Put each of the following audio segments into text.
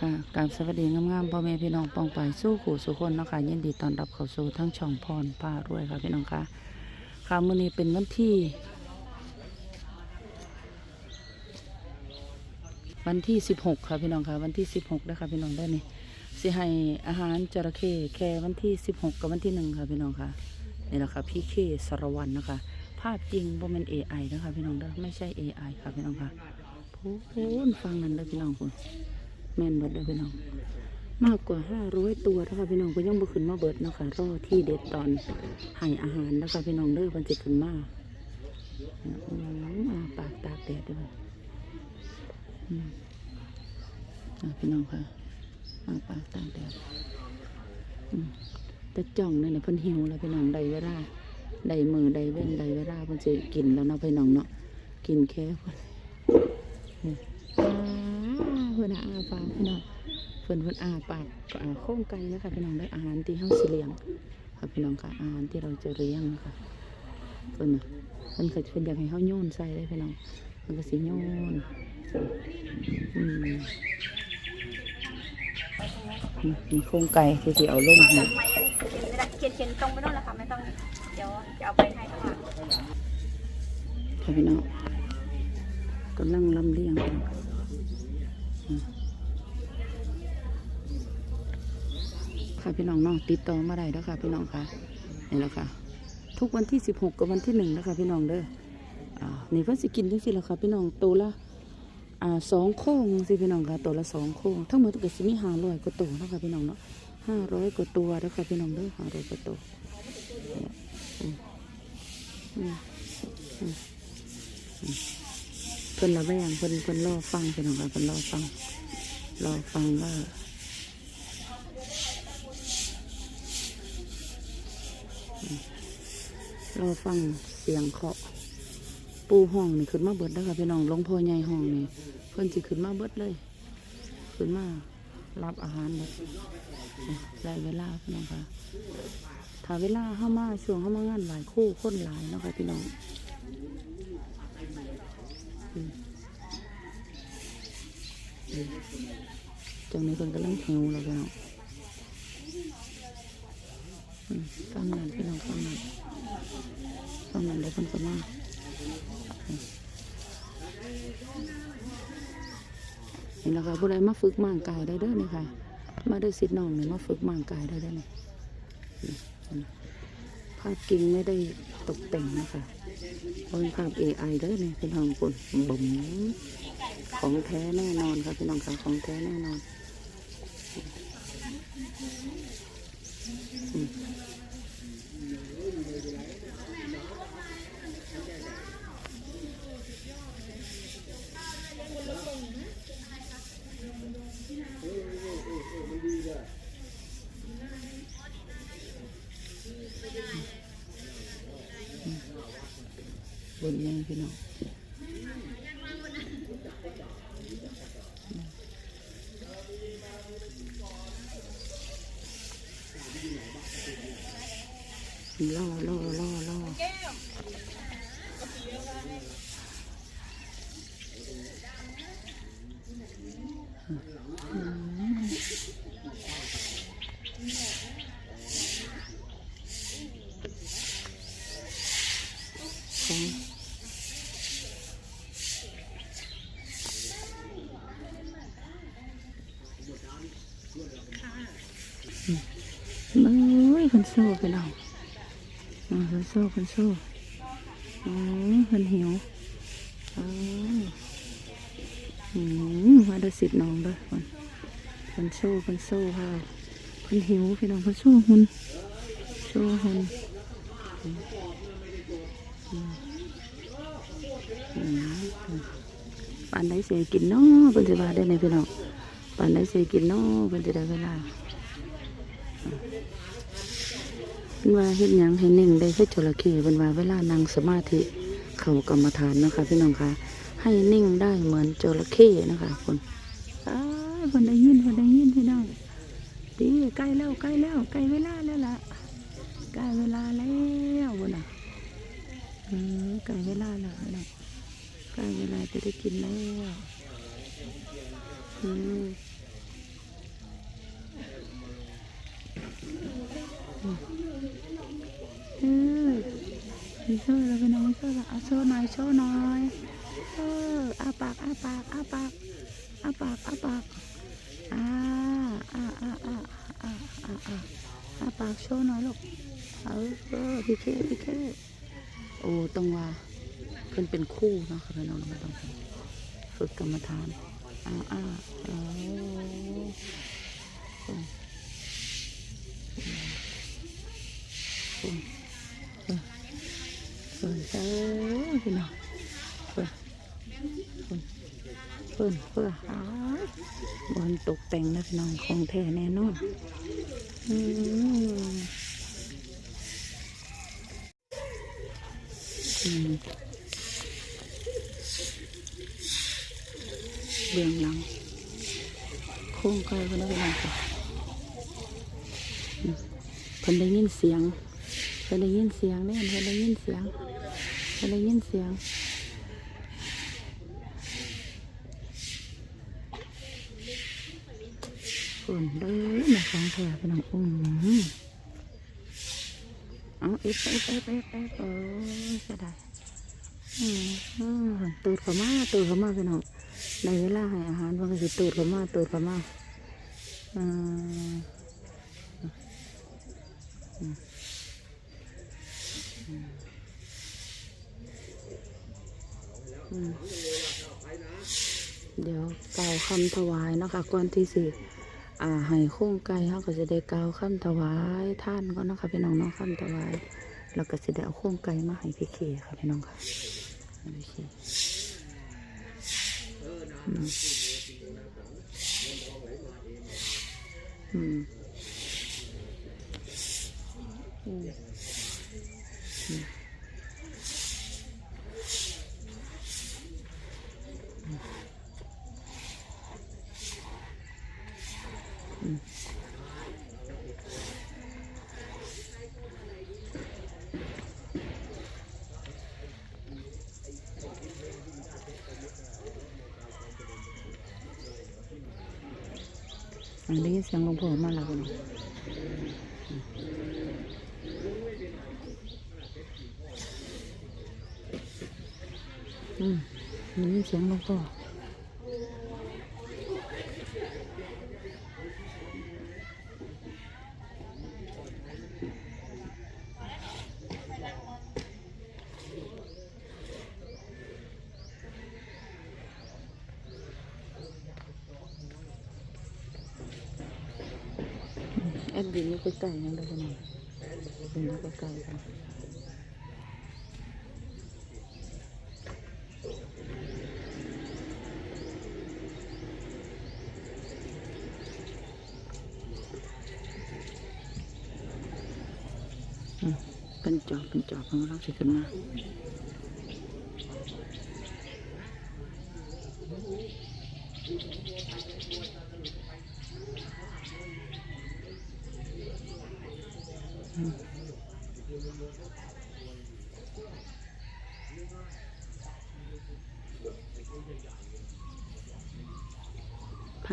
ค่ะกราบสวัสดีงามๆพ่อแม่พี่น้องปองไปสู้ขู่สุคนเนาะคะยินดีต้อนรับเข้าสู่ทั้งช่องพรพารวยค่ะพี่น้องค่ะค่ะมื้อนี้เป็นวันที่ วันที่16ค่ะพี่น้องค่ะ วันที่16นะคะพี่น้องได้นี่สิให้อาหารจระเข้แค่วันที่16กับวันที่หนึ่งค่ะพี่น้องค่ะนี่แหละค่ะพี่เคสรวันนะคะ ภาพจริงบ่แม่น AI นะคะพี่น้องเด้อไม่ใช่ AI ค่ะพี่น้องค่ะพูนฟังนั่นเด้อพี่น้องคุณ แม่นเบิดเลยพี่น้อง มากกว่าห้าร้อยตัวนะคะพี่น้องก็ยังบ่ขึ้นมาเบิดเนาะคะรอที่เด็ดตอนให้อาหารนะคะพี่น้องเด้อมันจะขึ้นมาอาปากตาแดดด้วยพี่น้องค่ะอาปากตาแดดแต่จ่องนั่นน่ะพิ่นหิวแล้วพี่น้องได้เวลาได้มือได้เว้นได้เวลาพิ่นสิกินแล้วเนาะพี่น้องเนาะกินแค่เพิ่นอืมอ่าเพิ่ นน่ะอาปากพี่น้องเพิ่นเพิ่นอาปากก็อาโค้งไก่นะคะพี่น้องได้อาหารที่เฮาสิเลี้ยงค่ะพี่น้องค่ะอาหารที่เราจะเลี้ยงค่ะเพิ่นน่ะเพิ่นก็เพิ่นอยากให้เฮาโยนใส่เลยพี่น้องเพิ่นก็สิโยนอืมนี่มีโครงไก่ที่สิเอาลงให้มไม่ได้เขียนเขียนตรงไปโน่นแหละค่ะไม่ต้องเดี๋ยวจะเอาไปให้ข้างหลังค่ะพี่น้องกำลังลำเลียงกันอืม ค่ะพี่น้องเน้องติดต่อมาได้แล้วค่ะพี่น้องค่ะนี่แหละค่ะ ทุกวันที่สิบหกกับวันที่หนึ่งนะคะพี่น้องเด้ออ่านี่เพิ่นสิกินจังซี่แหละค่ะพี่น้องตัวละอ่าสองโค้งสิพี่น้องค่ะตัวละสองโค้งทั้งหมดก็สิมีห้าร้อยกว่าตัวนะคะพี่น้องเนาะห้าร้อยกว่าตัวแล้วค่ะพี่น้องเด้อห้าร้อยกว่าตัวเนี่ยอืมอืมอืมอืมเพิ่นละแวงเพิ่นเพิ่นรอฟังพี่น้องค่ะเพิ่นรอฟังรอฟังว่า อืมรอฟังเสียงเคาะ ปูห้องนี่ขึ้นมาเบิดแล้วค่ะพี่น้องหลวงพ่อใหญ่ห้องนี่เพิ่นสิขึ้นมาเบิดเลย ขึ้นมารับอาหารเบิดได้เวลาพี่น้องค่ะถ้าเวลาเข้ามาช่วงเข้ามางานหลายคู่คนหลายนะคะพี่น้องจังนี้เพิ่นกำลังหิวแล้วพี่น้องอืมฟังนั่นพี่น้องฟังนั่น ฟังนั่นเดี๋ยวเพิ่นก็มานี่นะคะผู้ใดมาฝึกร่างกายได้เด้อนี่ค่ะ มาด้อสิทธิ์น้องนี่มาฝึกร่างกายได้เด้อนี่นี่ภาพจริงไม่ได้ตกแต่งนะคะเป็นภาพ AI เด้อนี่เป็นทางคนบ่มของแท้แน่นอนค่ะพี่น้องค่ะของแท้แน่นอน บนยังพี่น้องล่อล่อล่อล่อ ของอืม เอ้ยคนโซ่ไปเราอืมคนโซ่คนโซ่อืมคนหิวอืมอืมมาดูสิทธิ์น้องด้วยคนคนโซ่คนโซ่ค่ะคนหิวพี่น้องคนโซ่หุ่นโซ่หุ่นอืมปานได้เสียกินเนาะเพิ่นสิว่าได้ในพี่น้องปานได้เสียกินเนาะเพิ่นสิได้เวลา เพิ่นว่าเฮ็ดยังให้นิ่งได้คือจระเข้เพิ่นว่าเวลานั่งสมาธิเข้ากรรมฐานนะคะ พี่น้องคะให้นิ่งได้เหมือนจระเข้นะคะคนอ้ายเพิ่นได้ยินเพิ่นได้ยินพี่น้องดีใกล้แล้วใกล้แล้วใกล้เวลาแล้วล่ะใกล้เวลาแล้วบ่น่ะใกล้เวลาแล้วนะใกล้เวลาจะได้กินแล้วอืม มีโชว์แล้วพี่น้องมีโชว์แล้วเอาโชว์หน่อยโชว์หน่อยเอออาปากอาปากอาปากอาปากอาปากอ่าอ่าอ่าอ่าอ่าอ่าอาปากโชว์หน่อยลูกเออเอพี่เคพี่เคโอ้ต้องว่าเพิ่นเป็นคู่เนาะค่ะพี่น้องต้องฝึกกรรมฐานอ่าอ่าเออเพิ่นเพิ่นเออพี่น้องเพิ่นเพิ่นเพิ่นเพิ่อ้าบอลตกแต่งนะพี่น้องของแท้แน่นอนอืมเบื้องหลังโค้งไกลคนนั้นพี่น้องค่ะเพิ่นได้ยินเสียงเพิ่นได้ยินเสียงเนี่ยเพิ่นได้ยินเสียงเพิ่นได้ยินเสียง ฝนเด้อมาของแท้พี่น้องอุ้มเอาอฟเอฟเอฟเอฟเอฟโอ้ยเสียดายตูดขามาตูดขามาพี่น้องในเวลาให้อาหารมันก็สิตูดขามาตูดขามาอืมอืมเดี๋ยวกล่าวคำถวายนะคะก่อนที่สิ อ่าให้โค้งไก่เขาก็จะได้กล่าวคำถวายท่านก็นะคะพี่น้องเนาะคำถวายแล้วก็จะได้เอาโค้งไก่มาให้พี่เคค่ะพี่น้องค่ะพี่เคอืมอืม ได้ยินเสียงหลวงพ่อมาแล้วพี่น้องอืมได้ยินเสียงหลวงพ่อ ดดินนี่ใกล้ๆนั่นเลยพี่น้องดินนี่ใกล้ๆกันเป็นจอบเป็นจอบของเราสิขึ้นมา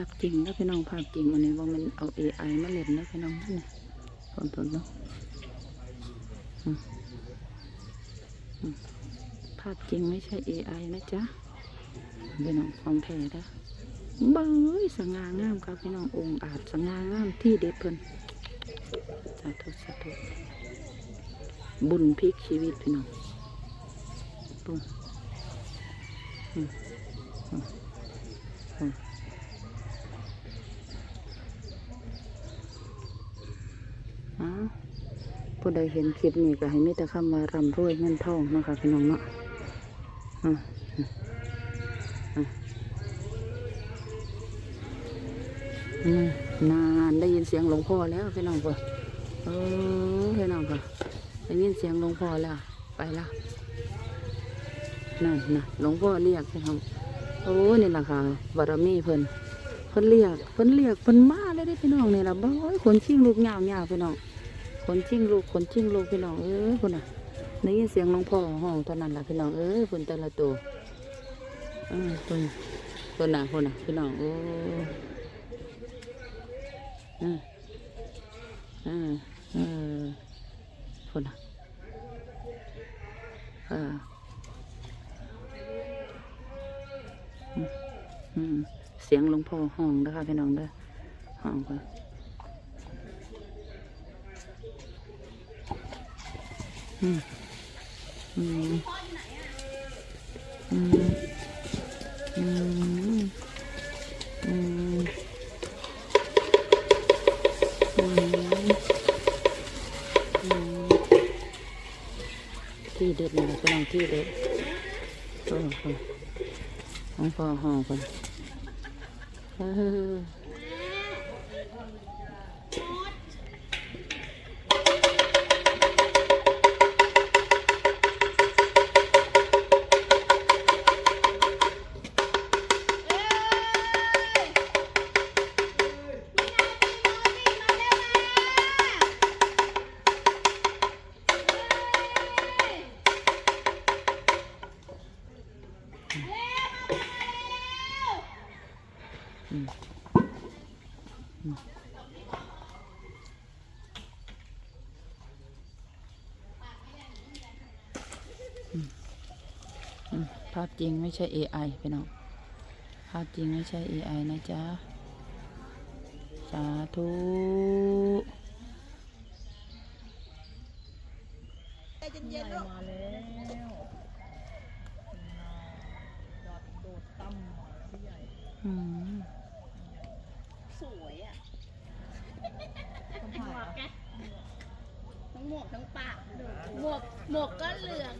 าพจริงนะพี่น้องภาพจริงอันนี้ว่ามันเอา AI มาเล่นนะพี่น้องนั่นนะคนทนเนาะภาพจริงไม่ใช่ AI นะจ๊ะพี่น้องของแท้นะเบ้ยสง่างามครับพี่น้ององค์อาจสง่างามที่เด็ดเพิ่นสาธุสาธุบุญพลิกชีวิตพี่น้องปุ้งอืมอืมอืม อ้าผู้ใดเห็นคลิปนี้ก็ให้มีแต่คำว่ารำรวยเงินทองเนาะคะพี่น้องเนาะอืมนานได้ยินเสียงหลวงพ่อแล้วพี่น้องค่ะเออพี่น้องค่ะได้ยินเสียงหลวงพ่อแล้ว ไปละนั่นนะหลวงพ่อเรียกพี่น้องโอ้นี่แหละค่ะบารมีเพิ่นเพิ่นเรียกเพิ่นเรียกเพิ่นมาเลยได้พี่น้องนี่ล่ะบ้อยคนชิงลูกยาวๆพี่น้อง คนจิ้งลูกคนจิ้งลูกพี่น้องเอ้ยคุณน่ะได้ยินเสียงหลวงพ่อห้องเท่านั้นล่ะพี่น้องเอ้ยคุณแต่ละตัวเออคุณคุณน่ะคุณน่ะพี่น้องโอ้ออเออเออคุณน่ะค่ะอืมอืมเสียงหลวงพ่อห้องนะคะพี่น้องเด้อห้องค่ อืมอืมอืมอืมอืมอืมที่เด็ดเลยนะพี่น้องที่เด็ดโอ้โหหลวงพ่อห้องค่ะเออาพจริงไม่ใช่ AI พี่น้องภาพจริงไม่ใช่ AI นะจ๊ะ สาธุมาแล้วจอดโดดตั้มพี่ใหญ่อืมสวยอะต้องหมผ่าวกไงทั้งหมวกทั้งปากหมวกหมวกก็เหลือง